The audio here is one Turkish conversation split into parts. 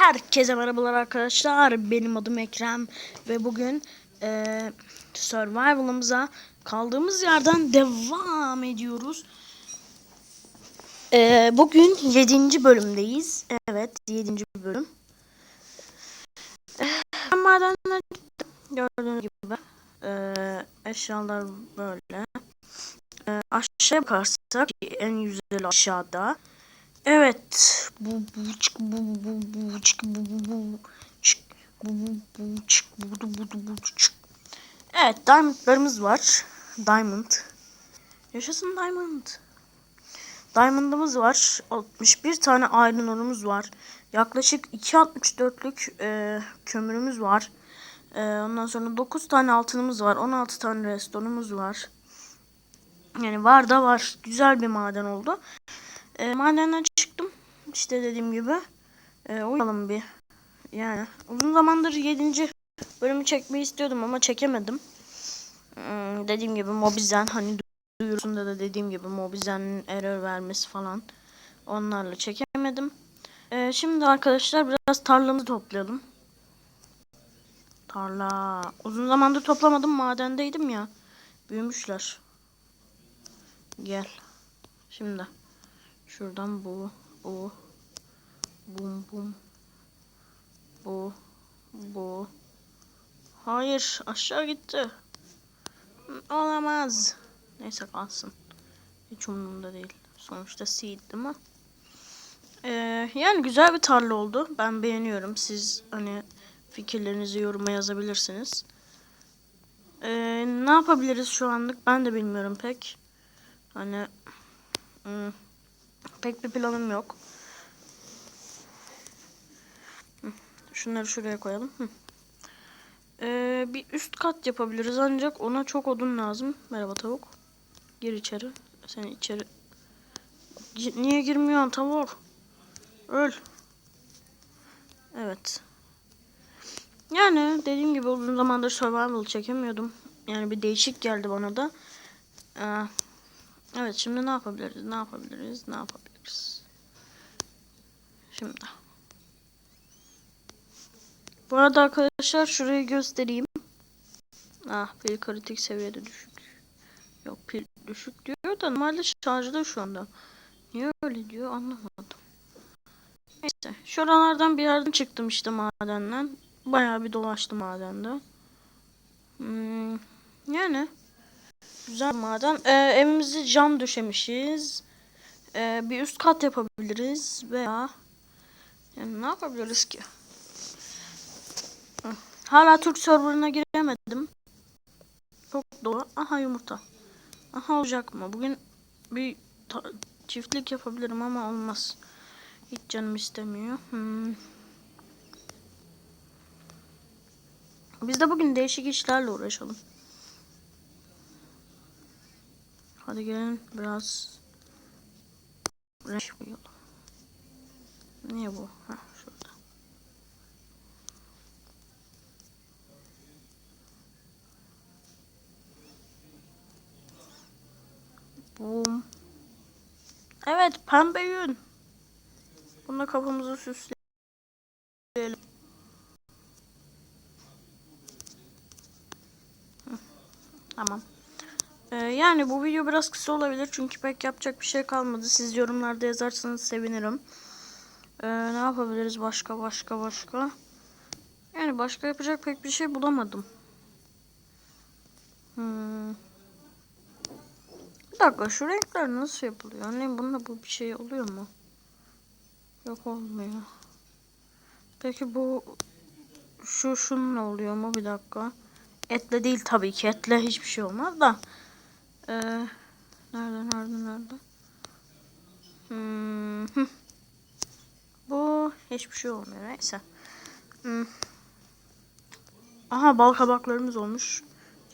Herkese merhabalar arkadaşlar. Benim adım Ekrem ve bugün eee survival'ımıza kaldığımız yerden devam ediyoruz. Eee, bugün 7. bölümdeyiz. Evet, 7. bölüm. Madenden çıktım. Gördüğünüz gibi eee, eşyalar böyle. Eee aşağıya bakarsak en güzel aşağıda. Evet. Bu bu çık bu bu bu çık bu bu bu çık bu bu bu çık bu bu bu bu çık. Evet, diamondlarımız var. Diamond. Yaşasın diamond. Diamond'ımız var. 61 tane iron ore'umuz var. Yaklaşık 2.64'lük e, kömürümüz var. E, ondan sonra 9 tane altınımız var. 16 tane restonumuz var. Yani var da var. Güzel bir maden oldu. E, madenden. İşte dediğim gibi. E, uyuyalım bir. Yani uzun zamandır 7. bölümü çekmeyi istiyordum ama çekemedim. Hmm, dediğim gibi Mobizen hani duyurusunda da dediğim gibi Mobizen'in error vermesi falan. Onlarla çekemedim. E, şimdi arkadaşlar biraz tarlamızı toplayalım. Tarla. Uzun zamandır toplamadım. Madendeydim ya. Büyümüşler. Gel. Şimdi. Şuradan bu, bu, bum bum, bu, bu. Hayır, aşağı gitti. Olamaz. Neyse kalsın. Hiç umurumda değil. Sonuçta seed değil mi? Ee, yani güzel bir tarla oldu. Ben beğeniyorum. Siz hani fikirlerinizi yoruma yazabilirsiniz. Ee, ne yapabiliriz şu anlık ben de bilmiyorum pek. Hani... hmm, Pek bir planım yok. Şunları şuraya koyalım. Hı. Ee, bir üst kat yapabiliriz ancak ona çok odun lazım. Merhaba tavuk. Gir içeri. Sen içeri. Gi- Niye girmiyorsun tavuk? Öl. Evet. Yani dediğim gibi uzun zamandır survival çekemiyordum. Yani bir değişik geldi bana da. Ee, Evet şimdi ne yapabiliriz? Ne yapabiliriz? Ne yapabiliriz? Şimdi. Bu arada arkadaşlar şurayı göstereyim. Ah pil kritik seviyede düşük. Yok pil düşük diyor da normalde şarjda şu anda. Niye öyle diyor anlamadım. Neyse şuralardan bir yerden çıktım işte madenden. Bayağı bir dolaştım madende. Hmm, yani Güzel maden. Ee, evimizi cam döşemişiz. Ee, bir üst kat yapabiliriz veya yani ne yapabiliriz ki? Hala Türk serverına giremedim. Çok dolu. Aha yumurta. Aha olacak mı? Bugün bir çiftlik yapabilirim ama olmaz. Hiç canım istemiyor. Hmm. Biz de bugün değişik işlerle uğraşalım. Hadi gelin biraz koyalım. Niye bu? Ha. Bum. Evet pembe yün. Bununla kafamızı süsleyelim. Tamam. Ee, yani bu video biraz kısa olabilir çünkü pek yapacak bir şey kalmadı. Siz yorumlarda yazarsanız sevinirim. Ee, ne yapabiliriz başka başka başka? Yani başka yapacak pek bir şey bulamadım. Hmm. Bir dakika şu renkler nasıl yapılıyor? Hani bunda bu bir şey oluyor mu? Yok olmuyor. Peki bu şu şununla oluyor mu? Bir dakika. Etle değil tabii ki. Etle hiçbir şey olmaz da. Ee, nerede nerede nerede? Hmm. Bu hiçbir şey olmuyor neyse. Hmm. Aha bal kabaklarımız olmuş.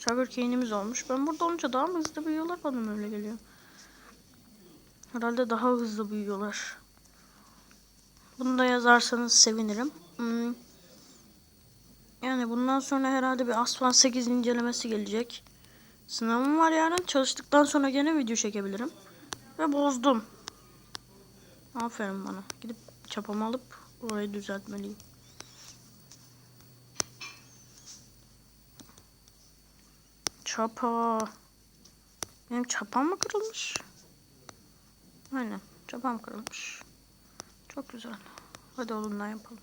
Sugar cane'imiz olmuş. Ben burada olunca daha mı hızlı büyüyorlar bana öyle geliyor. Herhalde daha hızlı büyüyorlar. Bunu da yazarsanız sevinirim. Hmm. Yani bundan sonra herhalde bir Asfalt 8 incelemesi gelecek. Sınavım var yarın. Çalıştıktan sonra gene video çekebilirim. Ve bozdum. Aferin bana. Gidip çapamı alıp Orayı düzeltmeliyim. Çapa. Benim çapam mı kırılmış? Aynen. Çapam kırılmış. Çok güzel. Hadi olundan yapalım.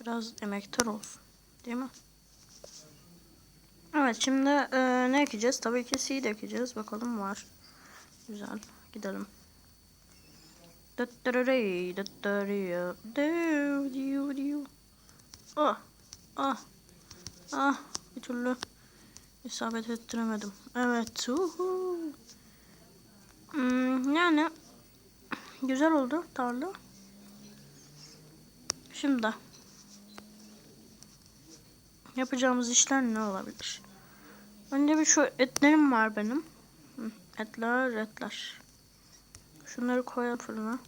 Biraz emektar olsun. Değil mi? Evet şimdi e, ne ekeceğiz? Tabii ki seed ekeceğiz. Bakalım var. Güzel. Gidelim. Ah. Ah. Ah. Bir türlü isabet ettiremedim. Evet. Hmm, yani güzel oldu tarla. Şimdi yapacağımız işler ne olabilir? Önce bir şu etlerim var benim. Etler, etler. Şunları koyalım fırına.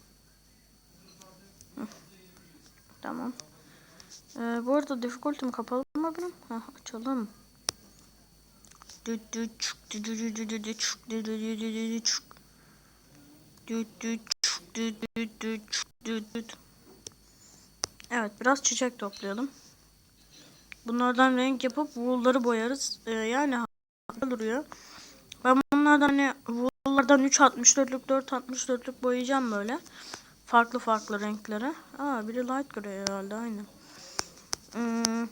Tamam. Ee, bu arada difficulty'm kapalı mı benim? Heh, açalım. Evet biraz çiçek toplayalım. Bunlardan renk yapıp wool'ları boyarız. Ee, yani harika duruyor. Ben bunlardan hani wool'lardan 3.64'lük 4.64'lük boyayacağım böyle. Farklı farklı renklere. Aa biri light gray herhalde aynen. Hmm,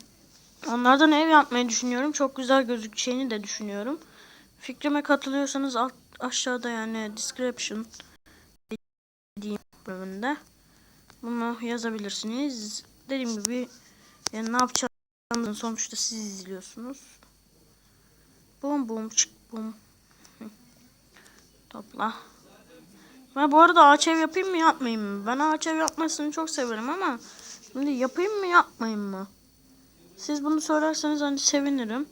onlardan ev yapmayı düşünüyorum. Çok güzel gözükeceğini de düşünüyorum. Fikrime katılıyorsanız alt, aşağıda yani description dediğim bölümünde bunu yazabilirsiniz. Dediğim gibi yani ne yapacağını sonuçta siz izliyorsunuz. Bum bum çık bum. Topla. Ben bu arada ağaç ev yapayım mı yapmayayım mı? Ben ağaç ev yapmasını çok severim ama şimdi yapayım mı yapmayayım mı? Siz bunu söylerseniz hani sevinirim.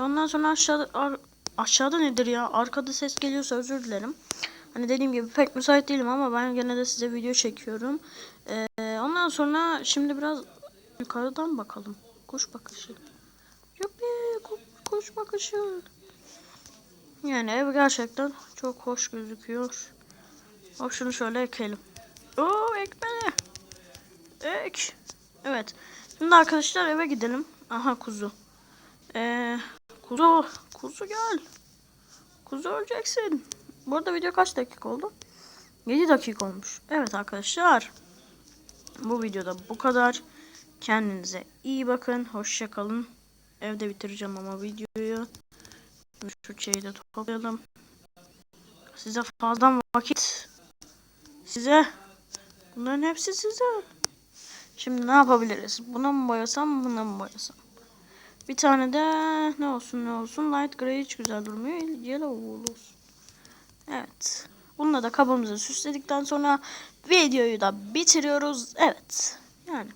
Ondan sonra aşağıda aşağıda nedir ya? Arkada ses geliyorsa özür dilerim. Hani dediğim gibi pek müsait değilim ama ben gene de size video çekiyorum. Ee, ondan sonra şimdi biraz yukarıdan bakalım. Kuş bakışı. Yuppi ku- kuş bakışı. Yani ev gerçekten çok hoş gözüküyor. Hop şunu şöyle ekelim. Oo ekmeli. Ek. Evet. Şimdi arkadaşlar eve gidelim. Aha kuzu. Ee, kuzu. Kuzu gel. Kuzu öleceksin. Bu arada video kaç dakika oldu? 7 dakika olmuş. Evet arkadaşlar. Bu videoda bu kadar. Kendinize iyi bakın. Hoşça kalın. Evde bitireceğim ama videoyu. Şu şeyi de toplayalım. Size fazla vakit. Size. Bunların hepsi size. Şimdi ne yapabiliriz? Buna mı boyasam, buna mı boyasam? Bir tane de ne olsun ne olsun. Light gray hiç güzel durmuyor. Yellow olsun. Evet. Bununla da kabımızı süsledikten sonra videoyu da bitiriyoruz. Evet. Yani.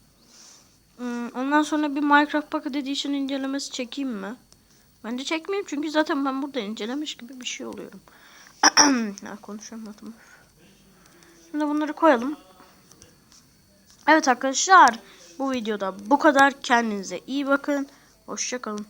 Hmm, Ondan sonra bir Minecraft Pocket Edition incelemesi çekeyim mi? Bence çekmeyeyim çünkü zaten ben burada incelemiş gibi bir şey oluyorum. ya konuşamadım. Şimdi bunları koyalım. Evet arkadaşlar bu videoda bu kadar. Kendinize iyi bakın. Hoşçakalın.